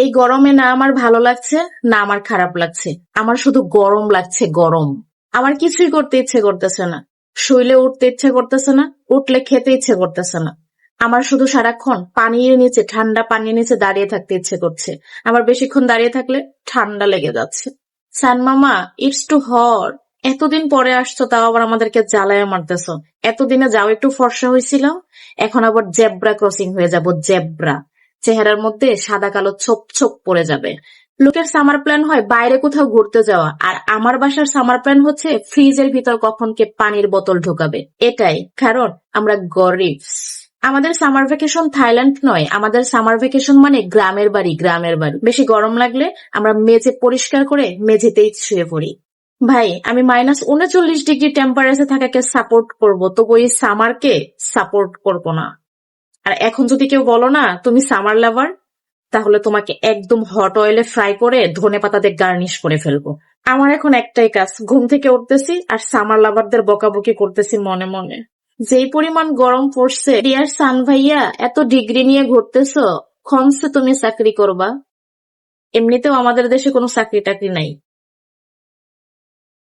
এই গরমে না আমার ভালো লাগছে, না আমার খারাপ লাগছে। আমার শুধু গরম লাগছে, গরম। আমার কিছুই করতে ইচ্ছে করতেছে না। শুইলে উঠতে ইচ্ছে করতেছে না, উঠলে খেতে ইচ্ছে করতেছে না। আমার শুধু সারাক্ষণ পানির নিচে, ঠান্ডা পানির নিচে দাঁড়িয়ে থাকতে ইচ্ছে করছে। আমার বেশিক্ষণ দাঁড়িয়ে থাকলে ঠান্ডা লেগে যাচ্ছে। সান মামা, ইটস টু হট। এতদিন পরে আসছো, তাও আবার আমাদেরকে জ্বালায় মারতেছো। এতদিনে যাও, একটু ফর্সা হয়েছিল এখন আবার জেব্রা ক্রসিং হয়ে যাব, জেব্রা। চেহারার মধ্যে সাদা কালো ছোপ ছোপ পড়ে যাবে। লোকের সামার প্ল্যান হয় বাইরে কোথাও ঘুরতে যাওয়া, আর আমার বাসার সামার প্ল্যান হচ্ছে ফ্রিজের ভিতর কখন কে পানির বোতল ঢোকাবে। এটাই, কারণ আমরা গরিব আমাদের সামার ভ্যাকেশন থাইল্যান্ড নয়, আমাদের সামার ভ্যাকেশন মানে গ্রামের বাড়ি গ্রামের বাড়ি। বেশি গরম লাগলে আমরা মেঝে পরিষ্কার করে মেঝেতেই শুয়ে পড়ি। ভাই, আমি মাইনাস উনচল্লিশ ডিগ্রি টেম্পারেচার থাকাকে সাপোর্ট করব, তবু এই সামারকে সাপোর্ট করব না। আর এখন যদি কেউ বলো না, তুমি সামার লাভার তাহলে তোমাকে একদম হট অয়েলে ফ্রাই করে ধনে পাতা দিয়ে গার্নিশ করে ফেলব। আমার এখন একটাই কাজ, ঘুম থেকে উঠতেছি আর সামার লাভারদের বকাবকি করতেছি মনে মনে। যেই পরিমাণ গরম পড়ছে ডিয়ার সান ভাইয়া, এত ডিগ্রি নিয়ে ঘুরতেছো খনসে তুমি চাকরি করবা। এমনিতেও আমাদের দেশে কোনো চাকরি টাকরি নাই।